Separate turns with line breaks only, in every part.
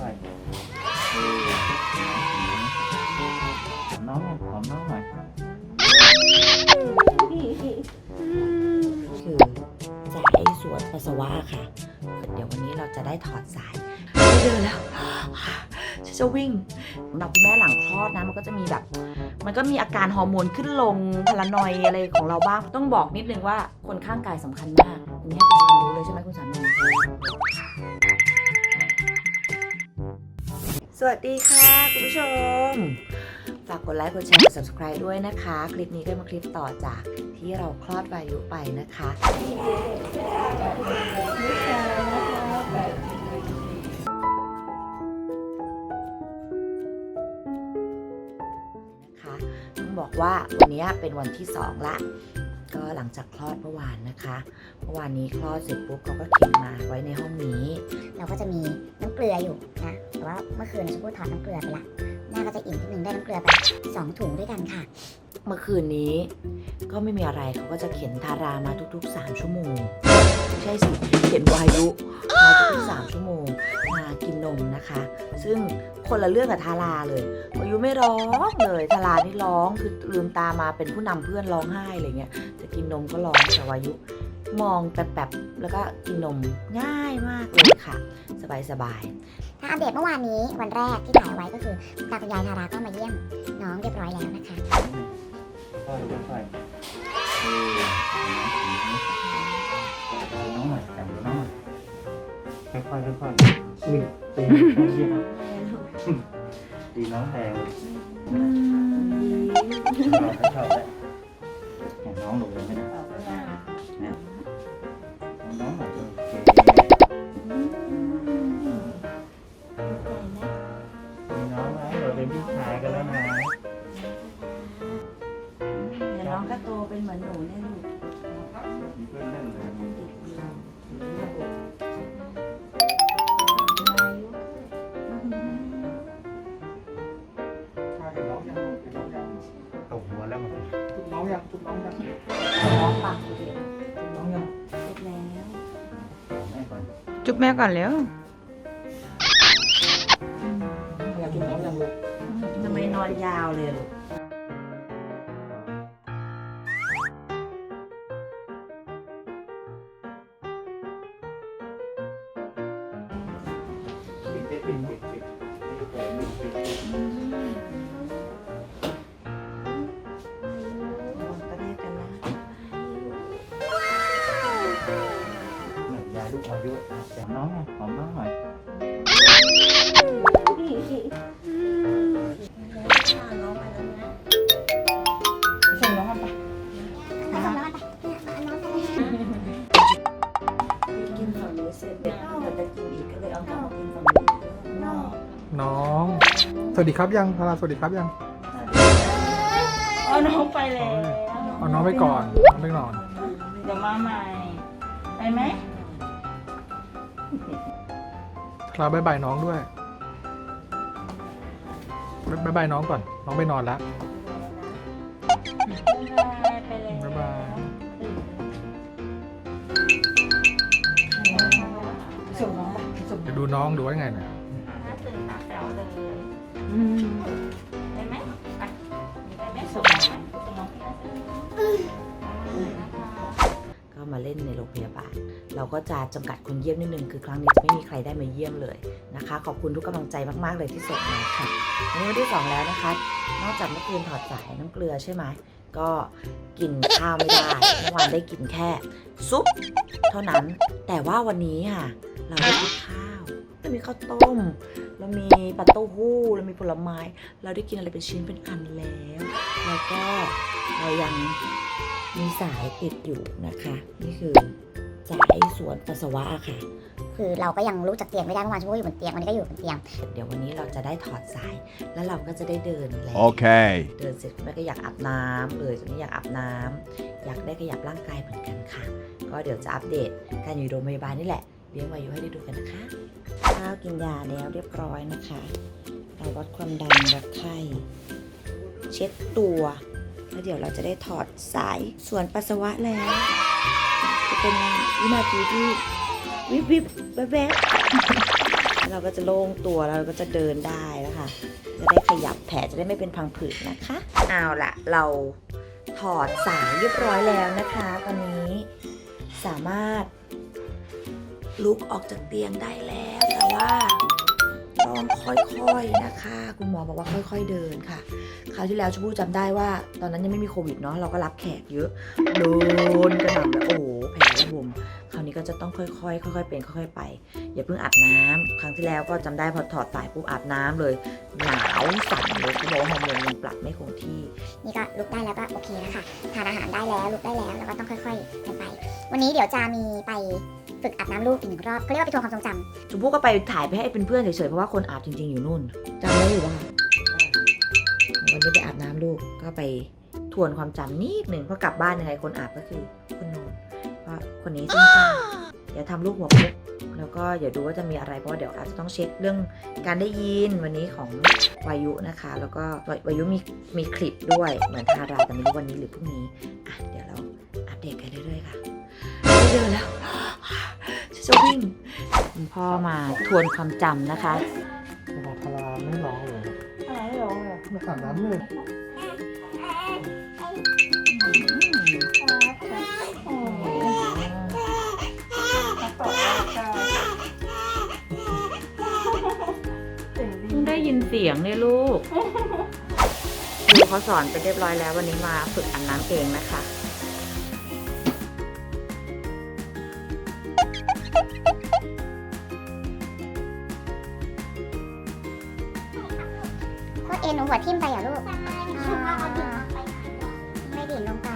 ค่อยเออหอมน้องหน่อยหอมน้องหน่อย
คือสายสวนปัสสาวะค่ะ เดี๋ยววันนี้เราจะได้ถอดสายไม่เดินแล้วฉันจะวิ่งสำหรับคุณแม่หลังคลอดนะมันก็จะมีแบบ มันก็มีอาการฮอร์โมนขึ้นลงพารานอยอะไรของเราบ้าง ต้องบอกนิดนึงว่าคนข้างกายสำคัญมากอันนี้ให้เป็นความรู้เลยใช่ไหมคุณสามี วัสดีค่ะคุณผู้ชม ฝากกดไลค์กดแชร์กด subscribe ด้วยนะคะ คลิปนี้ก็มาคลิปต่อจากที่เราคลอดวายุไปนะคะนะคะต้องบอกว่าวันนี้เป็นวันที่ 2 ละก็หลังจากคลอดเมื่อวานนะคะ เมื่อวานนี้คลอดเสร็จปุ๊บเขาก็เข็นมาไว้ในห้องนี้
เราก็จะมีน้ำเกลืออยู่นะ ว่าเมื่อคืนชมพู่ถอดน้ำเกลือไปละหน้าก็จะอิ่มนิดนึงได้น้ำเกลือไปสองถุงด้วยกันค่ะ
เมื่อคืนนี้ ก็ไม่มีอะไรเขาก็จะเข็นทารามาทุกๆ 3 ชั่วโมงไม่ใช่สิเข็นวายุมาทุกๆ3ชั่วโมงมากินนมนะคะ ซึ่งคนละเรื่องกับทาราเลยวายุไม่ร้องเลยทารานี่ร้องคือลืมตามาเป็นผู้นำเพื่อนร้องไห้อะไรเงี้ยจะกินนมก็ร้องแต่วายุมองแป๊บๆแล้วก็กินนมง่ายมากเลยค่ะ สบายๆ
ถ้าอัปเดตเมื่อวานนี้วันแรกที่ถ่ายเอาไว้ก็คือคุณตาคุณยายทาราก็มาเยี่ยมน้องเรียบร้อยแล้วนะคะ
ค่อยค่อยเออดูน้องหน่อยแต่ดูน้องหน่อยค่อยค่อยค่อยอุ้ยตีน้องเยี่ยมตีน้องแดงชอบชอบแล้วเห็นน้องหลงเลยไหมเนี่ เป็น
เหมือนหนูเนี่ยลูก
มีเพื่อนเล่นเลย
ถ้าเห็นน้องยังเห็นน้องยัง
ตกหัวแล้วมัน
ทุกน้องยังทุกน้องยัง
น้องปากเด็ก
ทุกน้องยัง
เล็กแล้ว
แม่ก่อน
จุ๊บแม่ก่อนเร็ว
ทำ
ไมนอนยาวเลยลูก
วัสดีครับยังทาราสวัสดีครับยัง
เอาน้องไปแล้ว
เอาน้องไปก่อนน้องไปนอน
เดี๋ยวมาใหม่ไปไหม
คลาบายบายน้องด้วยบายบายน้องก่อน น้องไปนอนแล้ว
ไปแล้ว
บ๊ายบาย
ส่งน้องไปส่ง
เดี๋ยวดูน้องดูว่าไงเนี่ย
ตื่นตาแป๋วเลย
อืม
ไปไหมไปไปไหมส่งน้องไหมส่งน้องไปนะคะ
ก็มาเล่นในโรงพยาบาล เราก็จะจำกัดคนเยี่ยมนิดนึง คือครั้งนี้จะไม่มีใครได้มาเยี่ยมเลยนะคะ ขอบคุณทุกกำลังใจมาก ๆ เลยที่ส่งมาค่ะวันนี้วันที่สองแล้วนะคะ นอกจากเมื่อคืนถอดสายน้ำเกลือใช่ไหม ก็กินข้าวไม่ได้เมื่อวานได้กินแค่ซุปเท่านั้น แต่ว่าวันนี้ค่ะ เราได้กินข้าวเรามีข้าวต้ม เรามีปลาเต้าหู้ เรามีผลไม้ เราได้กินอะไรเป็นชิ้นเป็นอันแล้ว แล้วก็เรายังมีสายติดอยู่นะคะ นี่คือ สายสวนปัสสาวะค่ะ
คือเราก็ยังลุกจากเตียงไม่ได้เมื่อวานชมพู่อยู่บนเตียงวันนี้ก็อยู่บนเตียง
เดี๋ยววันนี้เราจะได้ถอดสาย แล้วเราก็จะได้เดินแล้ว
Okay.
เดินเสร็จคุณแม่ก็อยากอาบน้ำเลยตอนนี้อยากอาบน้ำอยากได้ขยับร่างกายเหมือนกันค่ะ ก็เดี๋ยวจะอัปเดตการอยู่โรงพยาบาลนี่แหละเลี้ยงวายุให้ได้ดูกันนะคะข้าวกินยาแล้วเรียบร้อยนะคะเราวัดความดันวัดไข้เช็ดตัวแล้วเดี๋ยวเราจะได้ถอดสายส่วนปัสสาวะแล้ว จะเป็นวินาทีที่วิบวิบแวบแวบเราก็จะโล่งตัวแล้วเราก็จะเดินได้แล้วค่ะ จะได้ขยับแผลจะได้ไม่เป็นพังผืดนะคะเอาละเราถอดสายเรียบร้อยแล้วนะคะ ตอนนี้สามารถลุกออกจากเตียงได้แล้วแต่ว่าต้องค่อยๆนะคะ คุณหมอบอกว่าค่อยๆเดินค่ะ คราวที่แล้วชมพู่จำได้ว่า ตอนนั้นยังไม่มีโควิดเนาะเราก็รับแขกเยอะโดนกระหน่ำเลยโอ้โหแผล ระบมคราวนี้ก็จะต้องค่อยๆ ค่อย ๆ เป็นค่อย ๆ ไป อย่าเพิ่งอาบน้ำครั้งที่แล้วก็จำได้พอถอดสายปุ๊บอาบน้ำเลยหนาวสั่นเลยเขาบอกว่าฮอร์โมนยังปรับไม่คงที่
นี่ก็ลุกได้แล้วก็โอเคแล้วค่ะทานอาหารได้แล้วลุกได้แล้วแล้วก็ต้องค่อยๆกันไป วันนี้เดี๋ยวจะมีไปฝึกอาบน้ำลูกอีกหนึ่งรอบก็เรียกว่าไปทวงความทรงจำ
ชมพู่ก็ไปถ่ายไปให้เป็นเพื่อนเฉยๆเพราะว่าคนอาบจริง ๆอยู่นู่นจำได้อยู่ว่าวันนี้ไปอาบน้ำลูกก็ไปทวนความจำนิดหนึ่งเพราะกลับบ้านยังไงคนอาบก็คือคนโนนเพราะ คนนี้ซึ่งซ่าอย่าทำลูกหัวปุ๊บแล้วก็อย่าดูว่าจะมีอะไรเพราะเดี๋ยวอาจจะต้องเช็คเรื่องการได้ยินวันนี้ของวายุนะคะ แล้วก็วายุมีมีคลิปด้วยเหมือนทาราแต่ไม่รู้วันนี้หรือพรุ่งนี้อะเดี๋ยวเราอัปเดตกันเรื่อยๆค่ะเดินแล้วจะวิ่งคุณพ่อมาทวนความจำนะคะ
เวลาทาราไม่ร้องเลย
อะไรหรอ
ไม่อาบน้ำเลย
ยินเสียงเนี่ยลูกดูเขาสอนไปเรียบร้อยแล้ววันนี้มาฝึกอาบน้ำเองนะคะ
ก็เอ็นหนูหัวทิ่มไปเหรอลูก ไม่ดิ่งลงไป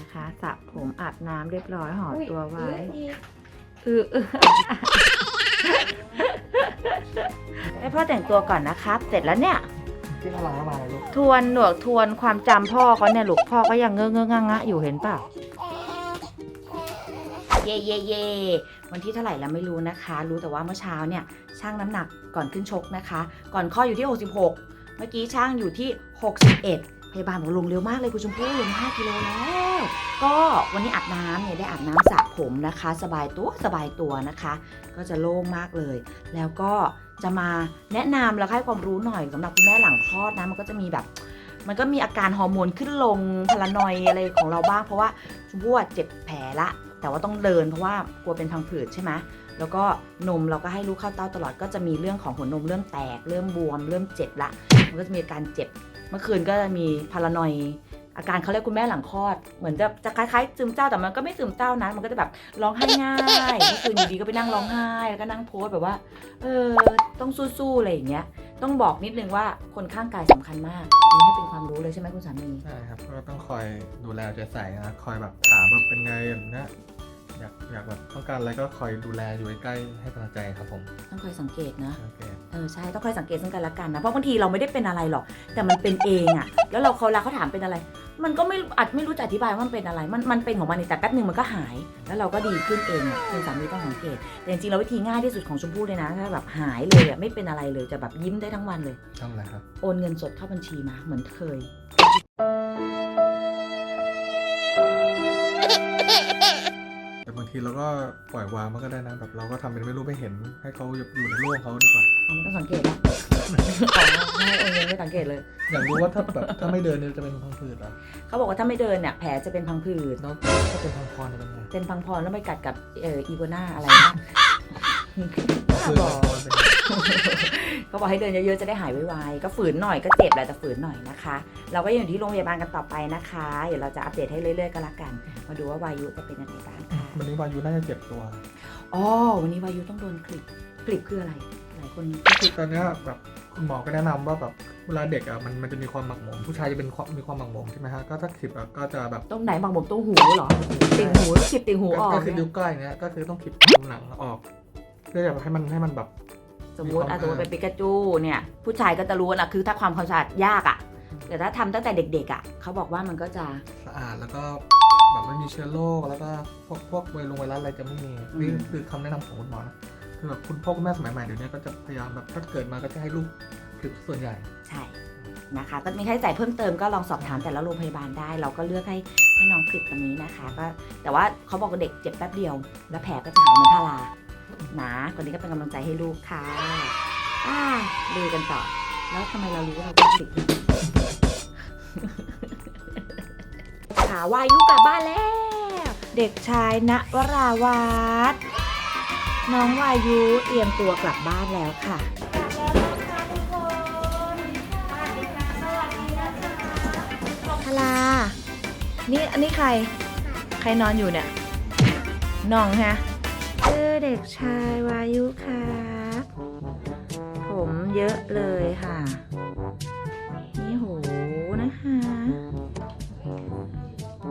นะคะสระผมอาบน้ำเรียบร้อยห่อตัวไว้อืออือให้พ่อแต่งตัวก่อนนะครับ เสร็จแล้วเนี่ย
ที่ทาราก็มาเลยลูก
ทวนหนวกทวนความจำพ่อเขาเนี่ยลูกพ่อก็ยังเงอะเงอะงะงะอยู่เห็นเปล่าเย่เย่เย่วันที่เท่าไหร่แล้วไม่รู้นะคะ รู้แต่ว่าเมื่อเช้าเนี่ยช่างน้ำหนักก่อนขึ้นชกนะคะ ก่อนข้อดอยู่ที่ 66 เมื่อกี้ช่างอยู่ที่ 61 พยาบาลบอกลงเร็วมากเลยคุณชมพู่ลง5กิโลแล้ว ก็วันนี้อาบน้ำเนี่ยได้อาบน้ำสระผมนะคะ สบายตัวสบายตัวนะคะ ก็จะโล่งมากเลย แล้วก็จะมาแนะนำแล้วให้ความรู้หน่อยสำหรับคุณแม่หลังคลอดนะมันก็จะมีแบบ มันก็มีอาการฮอร์โมนขึ้นลงพารานอยอะไรของเราบ้างเพราะว่าชมพู่อะเจ็บแผลละ แต่ว่าต้องเดินเพราะว่ากลัวเป็นพังผืดใช่ไหมแล้วก็นมเราก็ให้ลูกเข้าเต้าตลอดก็จะมีเรื่องของหัวนมเริ่มแตก เริ่มบวม เริ่มเจ็บละมันก็จะมีอาการเจ็บ เมื่อคืนก็จะมีพารานอยอาการเขาเรียกคุณแม่หลังคลอด เหมือนจะจะคล้ายๆซึมเศร้าแต่มันก็ไม่ซึมเศร้านะมันก็จะแบบร้องไห้ง่ายเมื่อคืนอยู่ดีก็ไปนั่งร้องไห้แล้วก็นั่งโพสแบบว่า เออต้องสู้ๆอะไรอย่างเงี้ย ต้องบอกนิดนึงว่าคนข้างกายสำคัญมากนี่ให้เป็นความรู้เลยใช่ไหมคุณสามี
ใช่ครับก็ต้องคอยดูแลใจใส่นะคอยแบบถามว่าเป็นไงแบบเนี้ยอยากอยากแบบต้องการอะไรก็คอยดูแลอยู่ใกล้ๆให้กำลังใจครับผม
ต้องคอยสังเกตนะ
โอเค
เออใช่ต้องคอยสังเกตซึ่งกันและกันนะ เพราะบางทีเราไม่ได้เป็นอะไรหรอก แต่มันเป็นเองอะแล้วเราเขาเวลาเขาถามเป็นอะไร มันก็ไม่อาจไม่รู้จะอธิบายว่ามันเป็นอะไร มันมันเป็นของมันเองแต่แป๊บหนึ่งมันก็หาย แล้วเราก็ดีขึ้นเองอะคุณสามีต้องสังเกต แต่จริงๆแล้ววิธีง่ายที่สุดของชมพู่เลยนะถ้าแบบหายเลยอะไม่เป็นอะไรเลยจะแบบยิ้มได้ทั้งวันเลย
ทำอะไรครับ
โอนเงินสดเข้าบัญชีมาเหมือนเคย
แต่บาง ทีเราก็ปล่อยวางมันก็ได้นะแบบเราก็ทำเป็นไม่รู้ไม่เห็น ให้เขาอยู่ในโลกเขาดีกว่า
เอาไม่ต้องสังเกตนะอ๋อให้โอนเงินไม่สังเกตเลย
อยากรู้ว่าถ้าแบบถ้าไม่เดินเนี่ยจะเป็นพังผืดเหรอ
เขาบอกว่าถ้าไม่เดินเนี่ยแผลจะเป็นพังผืด
แล้วถ้าเป็นพังพรจะเป็นไง
เป็นพังพรแล้วไปกัดกับเอ่ออีโกนาอะไรนะ
คือ
บอก
มันเป็น
เขาบอกให้เดินเยอะๆ จะได้หายไวๆ ก็ฝืนหน่อยก็เจ็บแหละแต่ฝืนหน่อยนะคะ เราก็ยังอยู่ที่โรงพยาบาลกันต่อไปนะคะ เดี๋ยวเราจะอัปเดตให้เรื่อยๆ ก็แล้วกัน มาดูว่าวายุจะเป็นยังไงบ้างค่ะ
วันนี้วายุน่าจะเจ็บตัว
อ๋อ วันนี้วายุต้องโดนคลิปคลิปคืออะไร หลายคน
ก็คือตอนเนี้ยแบบคุณหมอก็แนะนำว่าแบบเวลาเด็กอะมันมันจะมีความหมักหมมผู้ชายจะเป็นความมีความหมักหมมใช่ไหมฮะก็ถ้าคลิปอะก็จะแบบ
ตรงไหนบางผมตรงหูเหรอติ่งหูคลิปติ่งหูออก
ก็คือ
เนี่
นิ้
ยว
ก้อยเนี้ยก็คือต้องคลิปหนังออกเพื่อจะให้มันให้มันแบบ
สมมติอะสมมติเป็นปิกาจูเนี่ย ผู้ชายก็จะรู้นะคือถ้าความความสะอาดยากอะ แต่ถ้าทำตั้งแต่เด็กๆอะเขาบอกว่ามันก็จะ
สะอาดแล้วก็ แบบไม่มีเชื้อโรคแล้วก็พวกพวกไวรัสไวรัสอะไรจะไม่มีนี่คือคำแนะนำของคุณหมอนะคือแบบคุณพ่อคุณแม่สมัยใหม่เดี๋ยวนี้ก็จะพยายามแบบถ้าเกิดมาก็จะให้ลูกคือส่วนใหญ่
ใช่นะคะ ก็มีค่าใช้จ่ายเพิ่มเติมก็ลองสอบถามแต่ละโรงพยาบาลได้ เราก็เลือกให้ให้น้องคลิปตัวนี้นะคะก็แต่ว่าเขาบอกว่าเด็กเจ็บแป๊บเดียว แล้วแผลก็จะหายเหมือนทารานะคนนี้ก็เป็นกำลังใจให้ลูกค่ะอ่าดูกันต่อ แล้วทำไมเรารู้ว่าเราเป็นเด็กขาวายุกลับบ้านแล้ว เด็กชายณวราวัฒน์น้องวายุเตรียมตัวกลับบ้านแล้วค่ะพลา นี่อันนี้ใคร ใครนอนอยู่เนี่ยน้องฮะเออเด็กชายวายุครับผมเยอะเลยค่ะ